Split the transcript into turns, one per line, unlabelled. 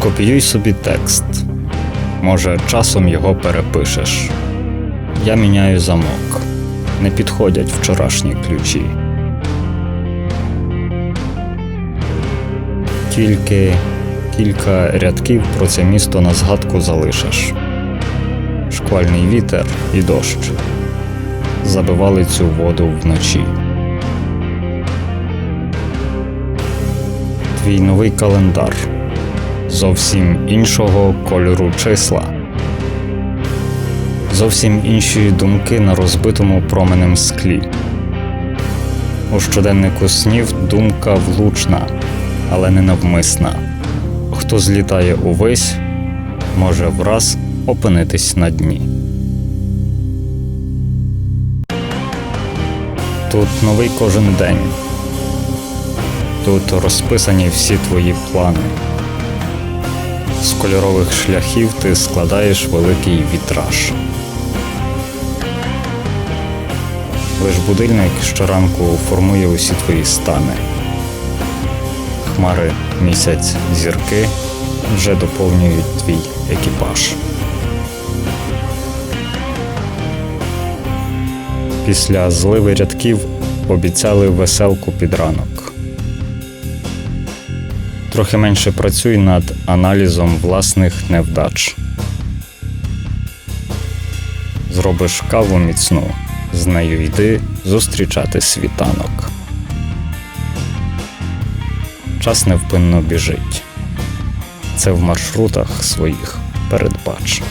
Скопіюй собі текст. Може, часом його перепишеш. Я міняю замок. Не підходять вчорашні ключі. Тільки кілька рядків про це місто на згадку залишиш. Шквальний вітер і дощ забивали цю воду вночі. Твій новий календар зовсім іншого кольору числа. Зовсім інші думки на розбитому променем склі. У щоденнику снів думка влучна, але не навмисна. Хто злітає увесь, може враз опинитись на дні. Тут новий кожен день. Тут розписані всі твої плани. З кольорових шляхів ти складаєш великий вітраж. Лиш будильник щоранку формує усі твої стани. Хмари, місяць, зірки вже доповнюють твій екіпаж. Після зливи рядків обіцяли веселку під ранок. Трохи менше працюй над аналізом власних невдач. Зробиш каву міцну, з нею йди зустрічати світанок. Час невпинно біжить. Це в маршрутах своїх передбач.